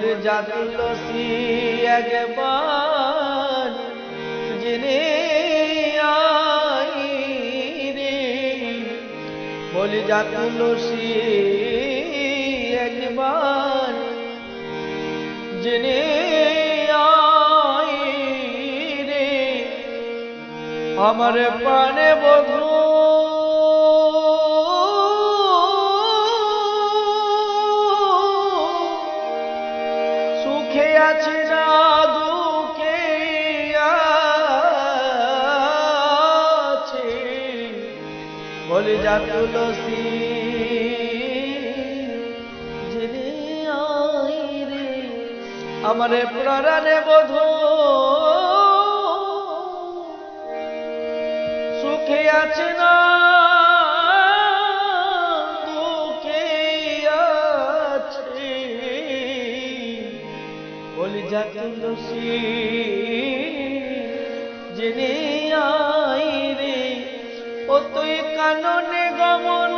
বলে জাতুলসী একবার রে। বলে একবার জেনে রে। আমার প্রাণে বধু সুখে আছে না দুঃখে আছে। বলে যা তুলসী আমার প্রাণে বধু। বলি যা তুলসী জেনে আই রে ও তুই কাননে গমন।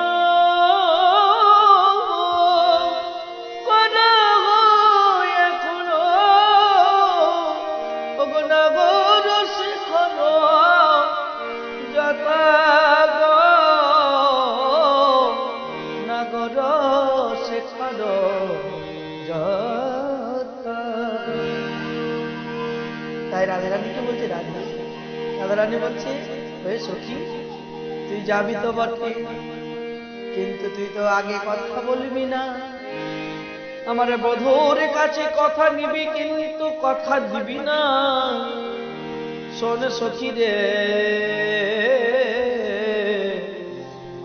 নাগর শেখর তাই রাধারানীকে বলছে, রাধা, রাধারানী বলছে, ওই সখী, তুই যাবি তো বটে, কিন্তু তুই তো আগে কথা বলবি না। আমার বধুর কাছে কথা নিবি, কিন্তু কথা দিবি না। শোন সখী রে,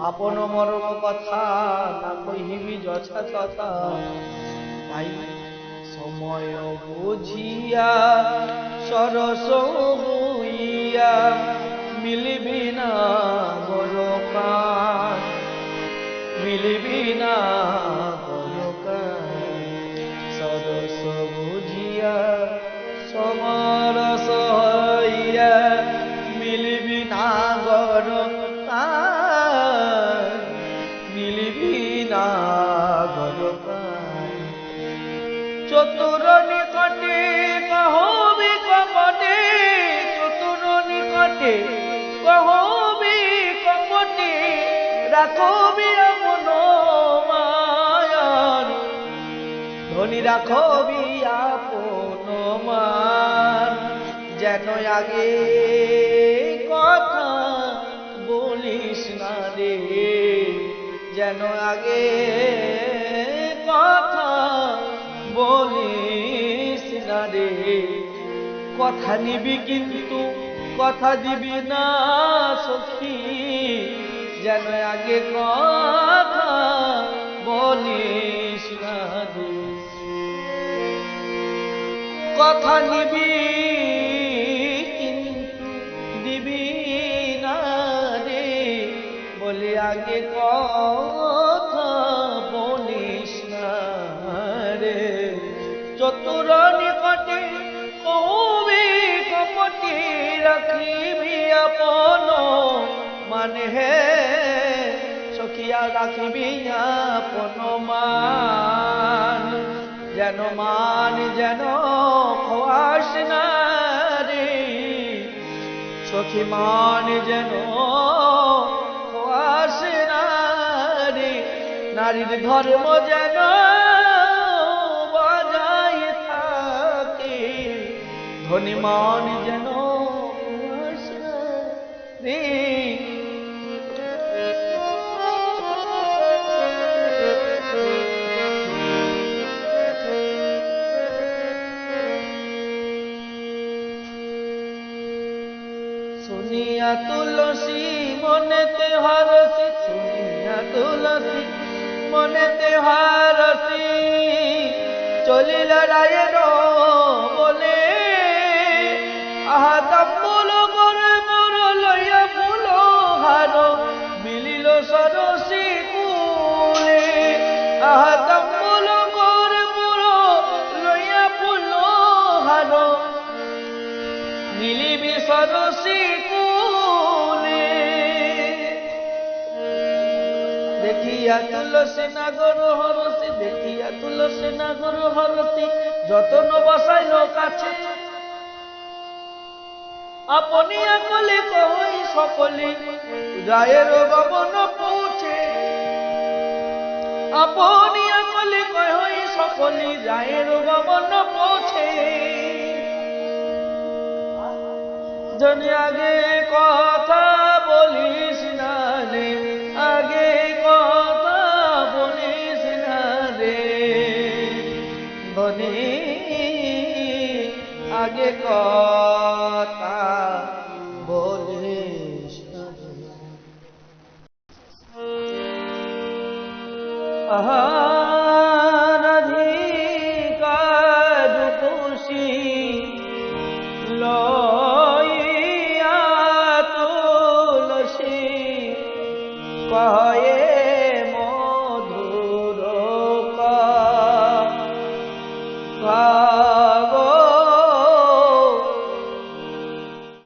আপন মরম কথা না কহিবি যথা তথা তাই সময় বুঝিয়া, সরস হইয়া মিলিবি না গরকার মিলিবি না গরকার সরস বুঝিয়া মিলিবি না মিলিবি না চতুর নিকটে কহবি কপটে চতুর নিকটে কহবি কপটে রাখবি আপন মায়ার ধনী রাখবি আপন মান যেন আগে কথা বলিস না রে। যেন আগে কথা বলিস না রে। কথা নিবি কিন্তু, কথা দিবি না সখী। যেন আগে কথা বলিস কথা নিবি দিবি না রে। বলে আগে কথা রাখিবি আপন মানে হে সখিয়া রাখিবি আপন মান। যেন মান, যেন খোয়াস না সখী মান, যেন খোয়াস না রে নারীর ধর্ম যেন ধনী মান যেন মনেতে তেহারসি চলিল রায়ের বলে আহা মিলিল সরসি কুলে। আহা দেখিয়া তুলসী নাগর হরসি, দেখিয়া তুলসী নাগর হরসি, যতন বসাইল কাছে। আপনি আকলে কই সকলে রায়ের বাবন পৌঁছে। আপনি আকলে কই সকলে রায়ের বাবন পৌঁছে। জনে আগে কথা কথা বলিস না।